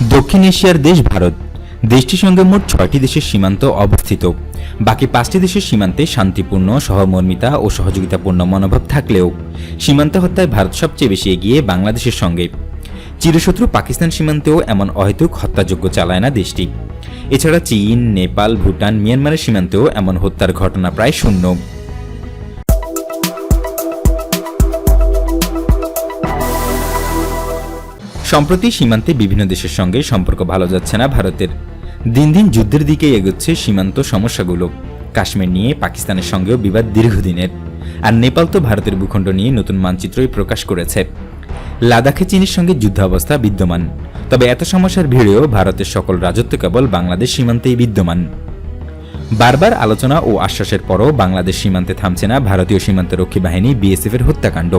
দক্ষিণ এশিয়ার দেশ ভারত। দেশটির সঙ্গে মোট ছয়টি দেশের সীমান্ত অবস্থিত। বাকি পাঁচটি দেশের সীমান্তে শান্তিপূর্ণ, সহমর্মিতা ও সহযোগিতাপূর্ণ মনোভাব থাকলেও সীমান্ত হত্যায় ভারত সবচেয়ে বেশি এগিয়ে বাংলাদেশের সঙ্গে। চিরশত্রু পাকিস্তান সীমান্তেও এমন অহেতুক হত্যাযোগ্য চালায় না দেশটি। এছাড়া চীন, নেপাল, ভুটান, মিয়ানমারের সীমান্তেও এমন হত্যার ঘটনা প্রায় শূন্য। সম্প্রতি সীমান্তে বিভিন্ন দেশের সঙ্গে সম্পর্ক ভালো যাচ্ছে না ভারতের। দিন দিন যুদ্ধের দিকে এগোচ্ছে সীমান্ত সমস্যাগুলো। কাশ্মীর নিয়ে পাকিস্তানের সঙ্গেও বিবাদ দীর্ঘদিনের। আর নেপাল তো ভারতের ভূখণ্ড নিয়ে নতুন মানচিত্রই প্রকাশ করেছে। লাদাখে চীনের সঙ্গে যুদ্ধাবস্থা বিদ্যমান। তবে এত সমস্যার ভিড়েও ভারতের সকল রাজত্ব কেবল বাংলাদেশ সীমান্তেই বিদ্যমান। বারবার আলোচনা ও আশ্বাসের পরও বাংলাদেশ সীমান্তে থামছে না ভারতীয় সীমান্তরক্ষী বাহিনী বিএসএফ এর হত্যাকাণ্ড।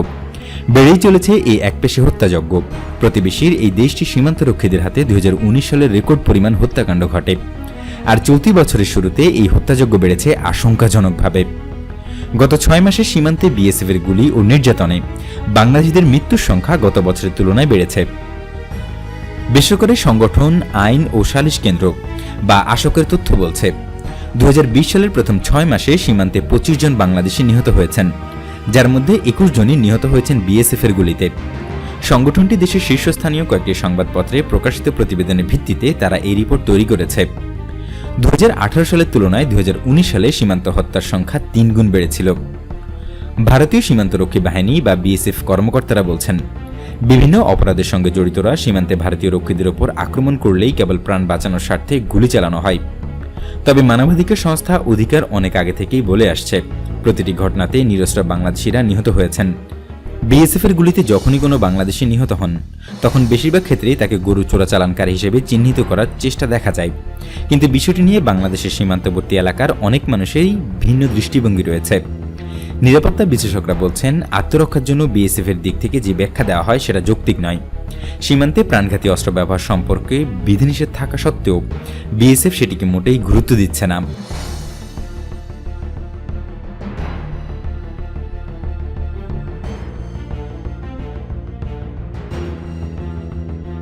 বেড়েই চলেছে এই একপেশে হত্যাযজ্ঞ। প্রতিবেশীর এই দেশটি সীমান্তরক্ষীদের হাতে দুই হাজার উনিশ সালের রেকর্ড পরিমাণ হত্যাকাণ্ড ঘটে। আর চলতি বছরের শুরুতে এই হত্যাযজ্ঞ বেড়েছে আশঙ্কাজনকভাবে। গত ছয় মাসে সীমান্তে বিএসএফ এর গুলি ও নির্যাতনে বাংলাদেশিদের মৃত্যুর সংখ্যা গত বছরের তুলনায় বেড়েছে। বেসরকারি সংগঠন, আইন ও সালিশ কেন্দ্র বা আশকের তথ্য বলছে দু হাজার বিশ সালের প্রথম ছয় মাসে সীমান্তে পঁচিশ জন বাংলাদেশি নিহত হয়েছেন। যার মধ্যে একুশ জনই নিহত হয়েছেন বিএসএফ এর গুলিতে। সংগঠনটি দেশের শীর্ষস্থানীয় কয়েকটি সংবাদপত্রে প্রকাশিত প্রতিবেদনের ভিত্তিতে তারা এই রিপোর্ট তৈরি করেছে। দু হাজার আঠারো সালের তুলনায় দুহাজার উনিশ সালে সীমান্ত হত্যার সংখ্যা তিনগুণ বেড়েছিল। ভারতীয় সীমান্তরক্ষী বাহিনী বা বিএসএফ কর্মকর্তারা বলছেন, বিভিন্ন অপরাধের সঙ্গে জড়িতরা সীমান্তে ভারতীয় রক্ষীদের ওপর আক্রমণ করলেই কেবল প্রাণ বাঁচানোর স্বার্থে গুলি চালানো হয়। তবে মানবাধিকার সংস্থা অধিকার অনেক আগে থেকেই বলে আসছে। প্রতিটি ঘটনাতে নিরস্ত্র বাংলাদেশিরা নিহত হয়েছেন। বিএসএফ এর গুলিতে যখনই কোনো বাংলাদেশি নিহত হন, তখন বেশিরভাগ ক্ষেত্রেই তাকে গরু চোরাচালানকারী হিসেবে চিহ্নিত করার চেষ্টা দেখা যায়। কিন্তু বিষয়টি নিয়ে বাংলাদেশের সীমান্তবর্তী এলাকার অনেক মানুষেরই ভিন্ন দৃষ্টিভঙ্গি রয়েছে। নিরাপত্তা বিশেষজ্ঞরা বলছেন, আত্মরক্ষার জন্য বিএসএফ এর দিক থেকে যে ব্যাখ্যা দেওয়া হয় সেটা যৌক্তিক নয়। সীমান্তে প্রাণঘাতী অস্ত্র ব্যবহার সম্পর্কে বিধিনিষেধ থাকা সত্ত্বেও বিএসএফ সেটিকে মোটেই গুরুত্ব দিচ্ছে না।